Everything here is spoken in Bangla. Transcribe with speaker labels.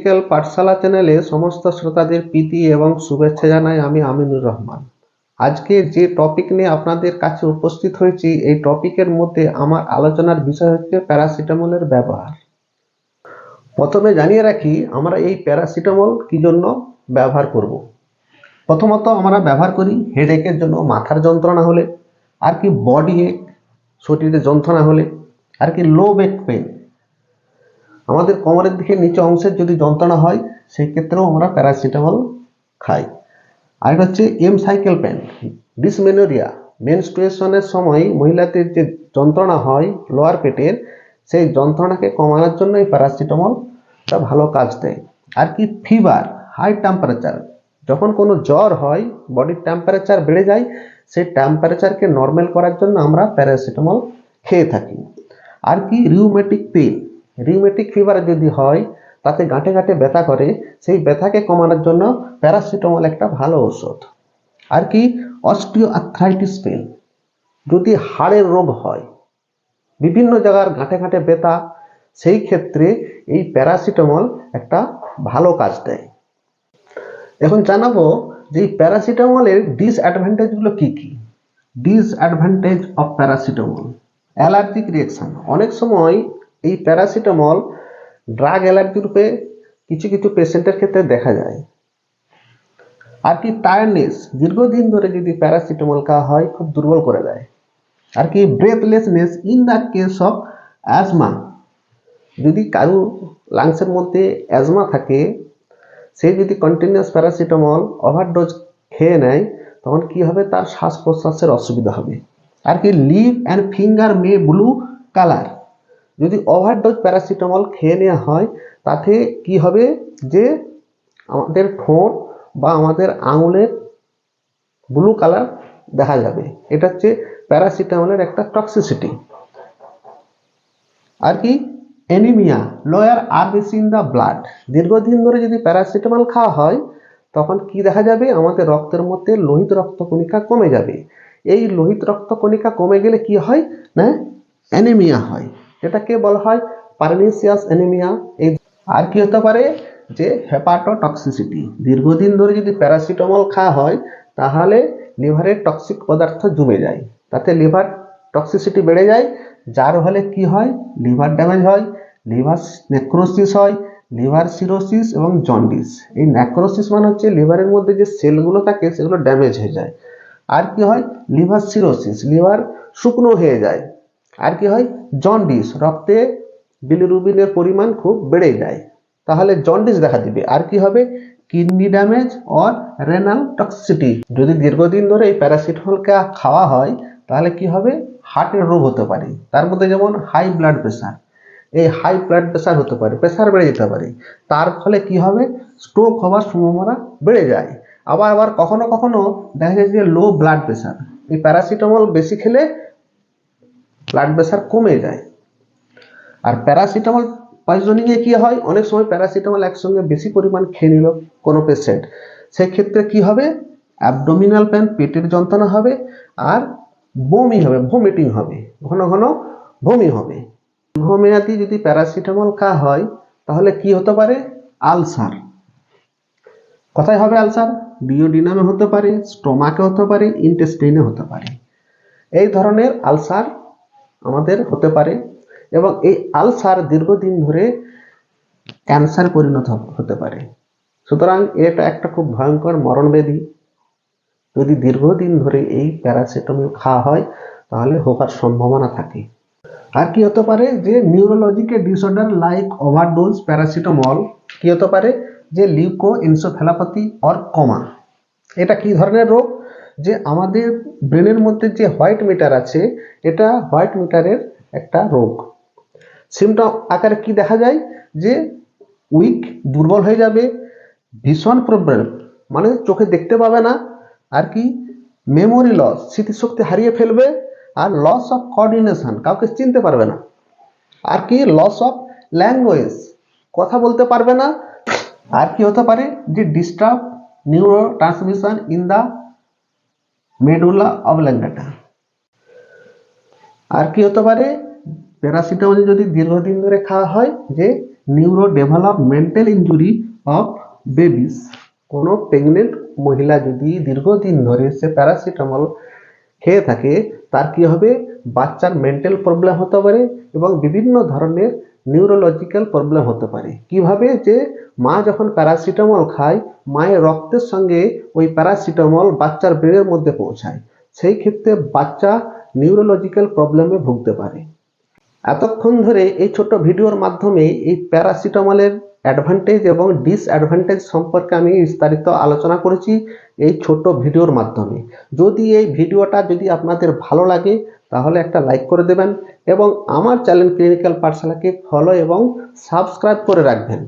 Speaker 1: মেডিকেল পাঠশালা চ্যানেলে সমস্ত শ্রোতাদের প্রীতি এবং শুভেচ্ছা জানাই আমি আমিনুর রহমান। আজকে যে টপিক নিয়ে আপনাদের কাছে উপস্থিত হয়েছি, এই টপিকের মধ্যে আমার আলোচনার বিষয় হচ্ছে প্যারাসিটামলের ব্যবহার। প্রথমে জানিয়ে রাখি, আমরা এই প্যারাসিটামল কি জন্য ব্যবহার করব। প্রথমত আমরা ব্যবহার করি হেডেকের জন্য, মাথার যন্ত্রণা হলে, আর কি বডি এক শরীরে যন্ত্রণা হলে, আর কি লো ব্যাক পেন আমাদের কোমরের দিকে নিচে অংশের যদি যন্ত্রণা হয়, সেই ক্ষেত্রেও আমরা প্যারাসিটামল খাই। আর এটা হচ্ছে এম সাইকেল পেন ডিসমেনোরিয়া মেনস্ট্রুয়েশনের সময় মহিলাদের যে যন্ত্রণা হয় লোয়ার পেটের, সেই যন্ত্রণাকে কমানোর জন্য এই প্যারাসিটামলটা ভালো কাজ দেয়। আর কি ফিভার হাই টেম্পারেচার যখন কোনো জ্বর হয় বডির টেম্পারেচার বেড়ে যায়, সেই টেম্পারেচারকে নর্মাল করার জন্য আমরা প্যারাসিটামল খেয়ে থাকি। আর কি রিউমেটিক পেন রিউমেটিক ফিভার যদি হয়, তাতে গাঁটে গাঁটে ব্যথা করে, সেই ব্যথাকে কমানোর জন্য প্যারাসিটামল একটা ভালো ওষুধ আর কি? অস্টিও আর্থ্রাইটিস পেন যদি হাড়ের রোগ হয়, বিভিন্ন জায়গার গাঁটে গাঁটে ব্যথা, সেই ক্ষেত্রে এই প্যারাসিটামল একটা ভালো কাজ দেয়। এখন জানাব যে এই প্যারাসিটামলের ডিসঅ্যাডভান্টেজগুলো কি কি? Disadvantage of paracetamol allergic reaction অনেক সময় এই প্যারাসিটামল ড্রাগ অ্যালার্জি রূপে কিছু কিছু পেশেন্টের ক্ষেত্রে দেখা যায়। আর কি টায়ারনেস দীর্ঘদিন ধরে যদি প্যারাসিটামল খাওয়া হয়, খুব দুর্বল করে দেয়। আর কি breathlessness in the case of asthma যদি কারও লাংসের মধ্যে অ্যাজমা থাকে, সে যদি কন্টিনিউয়াস প্যারাসিটামল ওভারডোজ খেয়ে নেয়, তখন কি হবে? তার শ্বাস প্রশ্বাসের অসুবিধা হবে। আর কি lip and finger may blue colour যদি ওভারডোজ প্যারাসিটামল খেয়ে নেওয়া হয়, তাতে কি হবে? যে আমাদের ঠোঁট বা আমাদের আঙুলের ব্লু কালার দেখা যাবে। এটা হচ্ছে প্যারাসিটামলের একটা টক্সিসিটি আর কি? অ্যানিমিয়া লোয়ার আর বেশি ইন দ্য ব্লাড দীর্ঘদিন ধরে যদি প্যারাসিটামল খাওয়া হয়, তখন কি দেখা যাবে? আমাদের রক্তের মধ্যে লোহিত রক্তকণিকা কমে যাবে। এই লোহিত রক্তকণিকা কমে গেলে কি হয়? না অ্যানিমিয়া হয়। এটাকে বলা হয় পারনিসিয়াস অ্যানিমিয়া এই আর কি হতে পারে? যে হেপাটোটক্সিসিটি দীর্ঘদিন ধরে যদি প্যারাসিটামল খাওয়া হয়, তাহলে লিভারের টক্সিক পদার্থ জমে যায়। তাতে লিভার টক্সিসিটি বেড়ে যায়। যার ফলে কি হয়? লিভার ড্যামেজ হয় লিভার নেক্রোসিস হয় লিভার সিরোসিস এবং জন্ডিস এই নেক্রোসিস মানে হচ্ছে লিভারের মধ্যে যে সেলগুলো থাকে, সেগুলো ড্যামেজ হয়ে যায়। আর কি হয়? লিভার সিরোসিস লিভার শুকনো হয়ে যায়। আর কি হয়? জন্ডিস রক্তে বিলিরুবিনের পরিমাণ খুব বেড়ে যায়। তাহলে জন্ডিস দেখা দিবে। আর কি হবে? Kidney damage or renal toxicity যদি দীর্ঘদিন ধরে এই প্যারাসিটামলকে খাওয়া হয়, তাহলে কি হবে? হার্টের রোগ হতে পারে। তার মধ্যে যেমন হাই ব্লাড প্রেশার এই হাই ব্লাড প্রেশার হতে পারে প্রেশার বেড়ে যেতে পারে। তার ফলে কি হবে? স্ট্রোক হওয়ার সম্ভাবনা বেড়ে যায়। আবার আবার কখনো কখনো দেখা যায় যে লো ব্লাড প্রেশার এই প্যারাসিটামল বেশি খেলে ব্লাড প্রেশার কমে যায়। আর প্যারাসিটামল পয়জনিংয়ে কি হয়? অনেক সময় প্যারাসিটামল একসঙ্গে বেশি পরিমাণ খেয়ে নিল কোনো পেশেন্ট সেক্ষেত্রে কি হবে? অ্যাবডোমিনাল পেন পেটের যন্ত্রণা হবে, আর বমি হবে ভমিটিং হবে, ঘন ঘন বমি হবে। দীর্ঘমেয়াদী যদি প্যারাসিটামল খাওয়া হয়, তাহলে কি হতে পারে? আলসার। কোথায় হবে আলসার? ডিওডিনামে হতে পারে স্টোমাকে হতে পারে ইন্টেস্টাইনে হতে পারে। এই ধরনের আলসার আমাদের হতে পারে এবং এই আলসার দীর্ঘদিন ধরে ক্যান্সার পরিণত হতে পারে। সুতরাং এটা একটা খুব ভয়ঙ্কর মরণবেদী। যদি দীর্ঘদিন ধরে এই প্যারাসিটামল খাওয়া হয়, তাহলে হওয়ার সম্ভাবনা থাকে। আর কি হতে পারে যে neurological disorder like overdose paracetamol, কি হতে পারে যে লিউকো এনসোফ্যালোপ্যাথি অর কমা। এটা কি ধরনের রোগ? যে আমাদের ব্রেনের মধ্যে যে হোয়াইট মিটার আছে, এটা হোয়াইট মিটারের একটা রোগ। সিমটম আকারে কি দেখা যায়? যে উইক, দুর্বল হয়ে যাবে, ভীষণ প্রবলেম মানে চোখে দেখতে পাবে না, আর কি মেমোরি লস স্মৃতিশক্তি হারিয়ে ফেলবে, আর লস অফ কোঅর্ডিনেশন কাউকে চিনতে পারবে না। আর কি লস অফ ল্যাঙ্গুয়েজ কথা বলতে পারবে না, আর কি হতে পারে? যে disturb transmission in the medulla oblongata আর কি হতে পারে? প্যারাসিটামল যদি দীর্ঘদিন ধরে খাওয়া হয়, যে neuro developmental injury of babies কোনো প্রেগনেন্ট মহিলা যদি দীর্ঘদিন ধরে সে প্যারাসিটামল খেয়ে থাকে, তার কি হবে? বাচ্চার মেন্টাল প্রবলেম হতে পারে এবং বিভিন্ন ধরনের নিউরোলজিক্যাল প্রবলেম হতে পারে। কীভাবে? যে মা যখন প্যারাসিটামল খায়, মায়ের রক্তের সঙ্গে ওই প্যারাসিটামল বাচ্চার ব্রেনের মধ্যে পৌঁছায়। সেই ক্ষেত্রে বাচ্চা নিউরোলজিক্যাল প্রবলেমে ভুগতে পারে। এতক্ষণ ধরে এই ছোট্ট ভিডিওর মাধ্যমে এই প্যারাসিটামলের অ্যাডভান্টেজ এবং ডিসঅ্যাডভান্টেজ সম্পর্কে আমি বিস্তারিত আলোচনা করেছি এই ছোট্ট ভিডিওর মাধ্যমে। যদি এই ভিডিওটা যদি আপনাদের ভালো লাগে, তাহলে একটা লাইক করে দেবেন এবং আমার চ্যানেল ক্লিনিক্যাল পাঠশালাকে ফলো এবং সাবস্ক্রাইব করে রাখবেন।